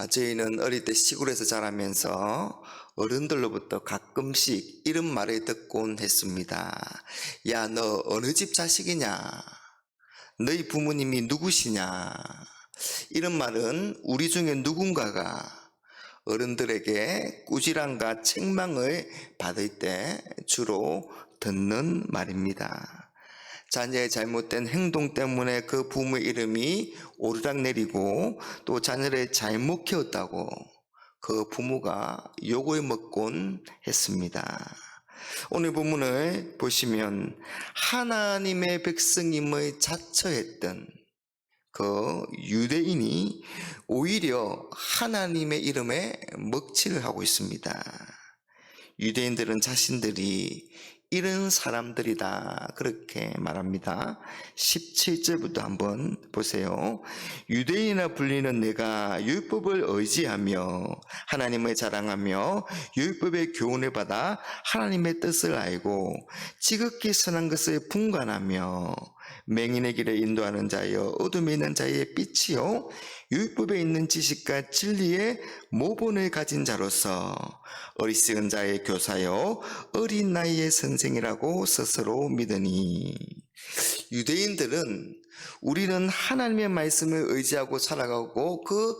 아, 저희는 어릴 때 시골에서 자라면서 어른들로부터 가끔씩 이런 말을 듣곤 했습니다. 야, 너 어느 집 자식이냐? 너희 부모님이 누구시냐? 이런 말은 우리 중에 누군가가 어른들에게 꾸지람과 책망을 받을 때 주로 듣는 말입니다. 자녀의 잘못된 행동 때문에 그 부모의 이름이 오르락내리고 또 자녀를 잘못 키웠다고 그 부모가 욕을 먹곤 했습니다. 오늘 본문을 보시면 하나님의 백성임을 자처했던 그 유대인이 오히려 하나님의 이름에 먹칠을 하고 있습니다. 유대인들은 자신들이 이런 사람들이다. 그렇게 말합니다. 17절부터 한번 보세요. 유대인이나 불리는 내가 율법을 의지하며 하나님을 자랑하며 율법의 교훈을 받아 하나님의 뜻을 알고 지극히 선한 것을 분간하며 맹인의 길을 인도하는 자여 어둠에 있는 자의 빛이요 율법에 있는 지식과 진리의 모본을 가진 자로서 어리석은 자의 교사요 어린 나이의 선생이라고 스스로 믿으니 유대인들은 우리는 하나님의 말씀을 의지하고 살아가고 그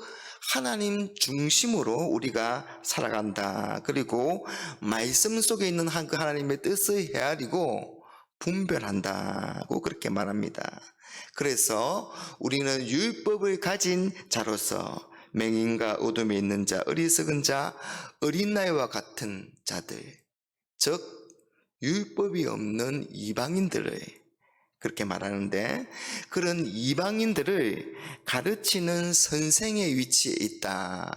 하나님 중심으로 우리가 살아간다. 그리고 말씀 속에 있는 한- 그 하나님의 뜻을 헤아리고 분별한다고 그렇게 말합니다. 그래서 우리는 율법을 가진 자로서 맹인과 어둠에 있는 자, 어리석은 자, 어린 나이와 같은 자들, 즉 율법이 없는 이방인들을 그렇게 말하는데 그런 이방인들을 가르치는 선생의 위치에 있다.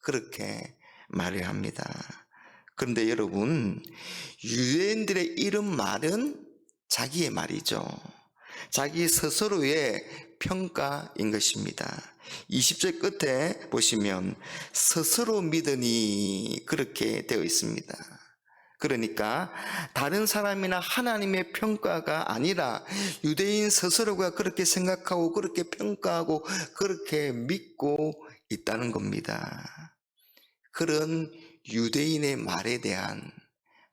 그렇게 말을 합니다. 그런데 여러분, 유대인들의 이런 말은 자기의 말이죠. 자기 스스로의 평가인 것입니다. 20절 끝에 보시면 스스로 믿으니 그렇게 되어 있습니다. 그러니까 다른 사람이나 하나님의 평가가 아니라 유대인 스스로가 그렇게 생각하고 그렇게 평가하고 그렇게 믿고 있다는 겁니다. 그런 유대인의 말에 대한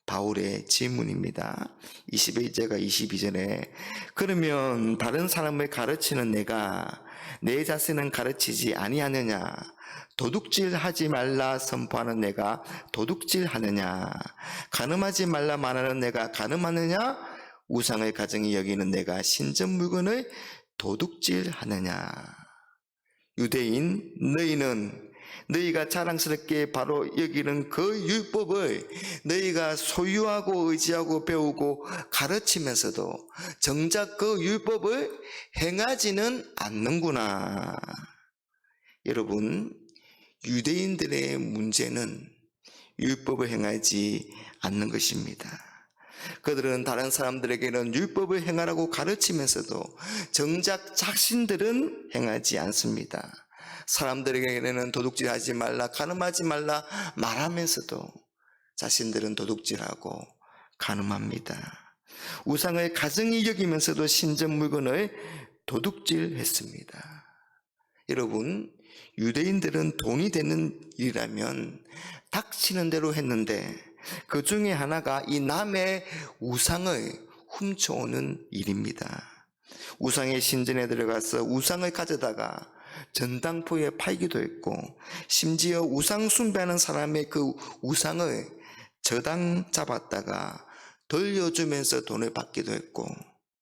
바울의 질문입니다. 21절과 22절에 그러면 다른 사람을 가르치는 내가 내 자신은 가르치지 아니하느냐? 도둑질 하지 말라 선포하는 내가 도둑질 하느냐? 가늠하지 말라 말하는 내가 가늠하느냐? 우상을 가정히 여기는 내가 신전 물건을 도둑질 하느냐? 유대인 너희는 너희가 자랑스럽게 바로 여기는 그 율법을 너희가 소유하고 의지하고 배우고 가르치면서도 정작 그 율법을 행하지는 않는구나. 여러분, 유대인들의 문제는 율법을 행하지 않는 것입니다. 그들은 다른 사람들에게는 율법을 행하라고 가르치면서도 정작 자신들은 행하지 않습니다. 사람들에게는 도둑질하지 말라, 가늠하지 말라 말하면서도 자신들은 도둑질하고 가늠합니다. 우상을 가정히 여기면서도 신전 물건을 도둑질했습니다. 여러분, 유대인들은 돈이 되는 일이라면 닥치는 대로 했는데 그 중에 하나가 이 남의 우상을 훔쳐오는 일입니다. 우상의 신전에 들어가서 우상을 가져다가 전당포에 팔기도 했고 심지어 우상 숭배하는 사람의 그 우상을 저당 잡았다가 돌려주면서 돈을 받기도 했고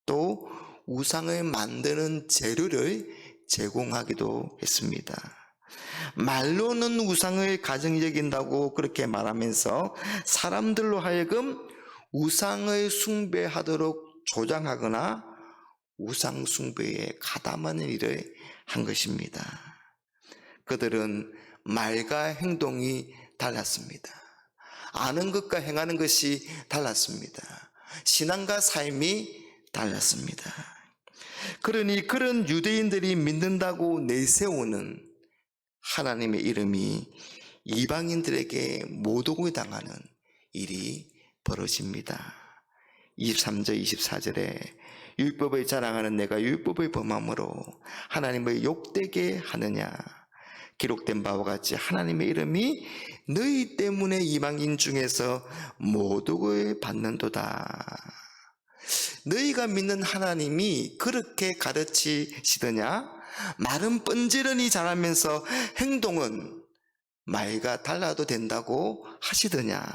또 우상을 만드는 재료를 제공하기도 했습니다. 말로는 우상을 가정히 여긴다고 그렇게 말하면서 사람들로 하여금 우상을 숭배하도록 조장하거나 우상 숭배에 가담하는 일을 한 것입니다. 그들은 말과 행동이 달랐습니다. 아는 것과 행하는 것이 달랐습니다. 신앙과 삶이 달랐습니다. 그러니 그런 유대인들이 믿는다고 내세우는 하나님의 이름이 이방인들에게 모독을 당하는 일이 벌어집니다. 23절, 24절에 율법을 자랑하는 내가 율법을 범함으로 하나님을 욕되게 하느냐. 기록된 바와 같이 하나님의 이름이 너희 때문에 이방인 중에서 모독을 받는도다. 너희가 믿는 하나님이 그렇게 가르치시더냐? 말은 뻔지르니 잘하면서 행동은 말과 달라도 된다고 하시더냐?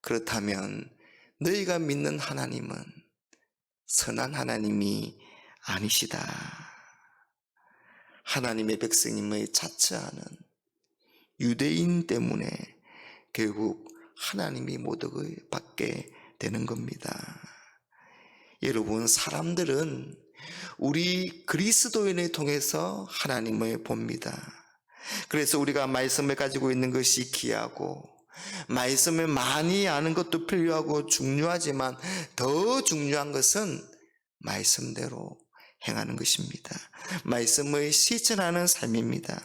그렇다면 너희가 믿는 하나님은 선한 하나님이 아니시다. 하나님의 백성임을 자처하는 유대인 때문에 결국 하나님이 모독을 받게 되는 겁니다. 여러분, 사람들은 우리 그리스도인을 통해서 하나님을 봅니다. 그래서 우리가 말씀을 가지고 있는 것이 귀하고, 말씀을 많이 아는 것도 필요하고 중요하지만 더 중요한 것은 말씀대로 행하는 것입니다. 말씀을 실천하는 삶입니다.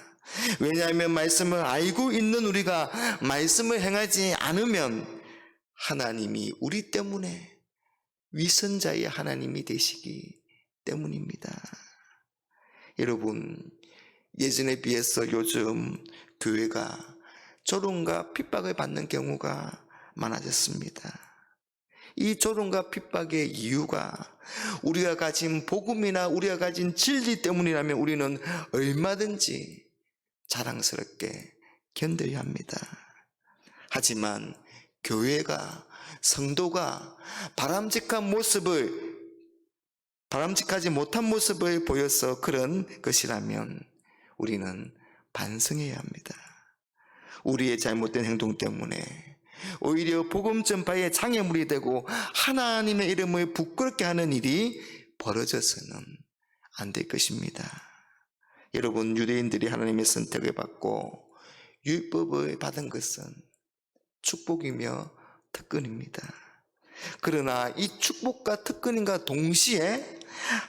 왜냐하면 말씀을 알고 있는 우리가 말씀을 행하지 않으면 하나님이 우리 때문에 위선자의 하나님이 되시기 때문입니다. 여러분, 예전에 비해서 요즘 교회가 조롱과 핍박을 받는 경우가 많아졌습니다. 이 조롱과 핍박의 이유가 우리가 가진 복음이나 우리가 가진 진리 때문이라면 우리는 얼마든지 자랑스럽게 견뎌야 합니다. 하지만 교회가 성도가 바람직한 모습을 바람직하지 못한 모습을 보여서 그런 것이라면 우리는 반성해야 합니다. 우리의 잘못된 행동 때문에 오히려 복음 전파의 장애물이 되고 하나님의 이름을 부끄럽게 하는 일이 벌어져서는 안 될 것입니다. 여러분 유대인들이 하나님의 선택을 받고 율법을 받은 것은 축복이며 특권입니다. 그러나 이 축복과 특권인가 동시에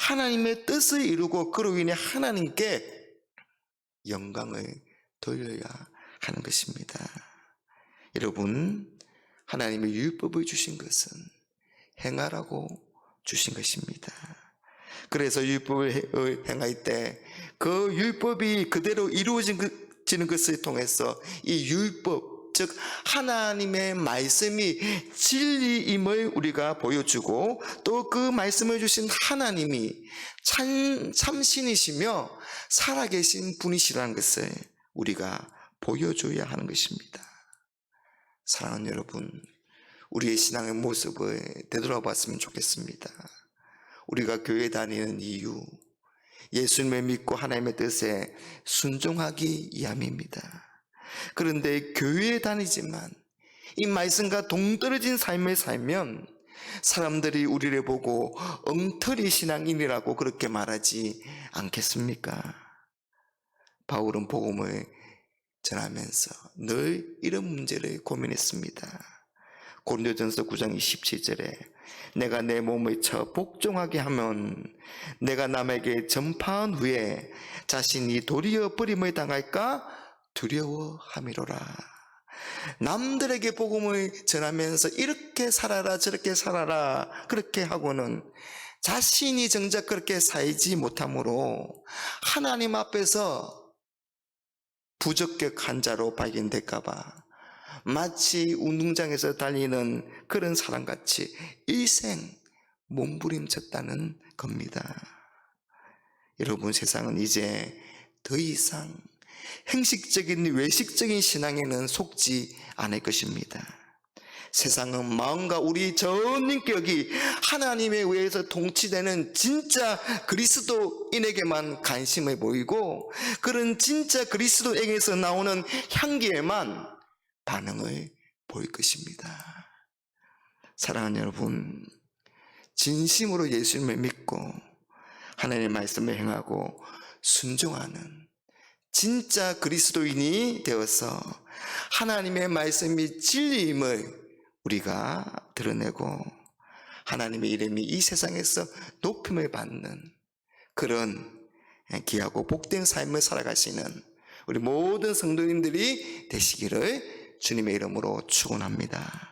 하나님의 뜻을 이루고 그로 인해 하나님께 영광을 돌려야 하는 것입니다. 여러분, 하나님의 율법을 주신 것은 행하라고 주신 것입니다. 그래서 율법을 행할 때 그 율법이 그대로 이루어지는 것을 통해서 이 율법, 즉 하나님의 말씀이 진리임을 우리가 보여주고 또 그 말씀을 주신 하나님이 참, 참신이시며 살아계신 분이시라는 것을 우리가 보여줘야 하는 것입니다. 사랑하는 여러분, 우리의 신앙의 모습을 되돌아봤으면 좋겠습니다. 우리가 교회 다니는 이유, 예수님을 믿고 하나님의 뜻에 순종하기 위함입니다. 그런데 교회에 다니지만 이 말씀과 동떨어진 삶을 살면 사람들이 우리를 보고 엉터리 신앙인이라고 그렇게 말하지 않겠습니까? 바울은 복음을 전하면서 늘 이런 문제를 고민했습니다. 고린도전서 9장 27절에 내가 내 몸을 쳐 복종하게 하면 내가 남에게 전파한 후에 자신이 도리어 버림을 당할까 두려워함이로라. 남들에게 복음을 전하면서 이렇게 살아라 저렇게 살아라 그렇게 하고는 자신이 정작 그렇게 살지 못하므로 하나님 앞에서 부적격한 자로 발견될까봐 마치 운동장에서 달리는 그런 사람같이 일생 몸부림쳤다는 겁니다. 여러분 세상은 이제 더 이상 행식적인 외식적인 신앙에는 속지 않을 것입니다. 세상은 마음과 우리 전 인격이 하나님에 의해서 통치되는 진짜 그리스도인에게만 관심을 보이고 그런 진짜 그리스도에게서 나오는 향기에만 반응을 보일 것입니다. 사랑하는 여러분, 진심으로 예수님을 믿고 하나님의 말씀을 행하고 순종하는 진짜 그리스도인이 되어서 하나님의 말씀이 진리임을 우리가 드러내고 하나님의 이름이 이 세상에서 높임을 받는 그런 귀하고 복된 삶을 살아가시는 우리 모든 성도님들이 되시기를 주님의 이름으로 축원합니다.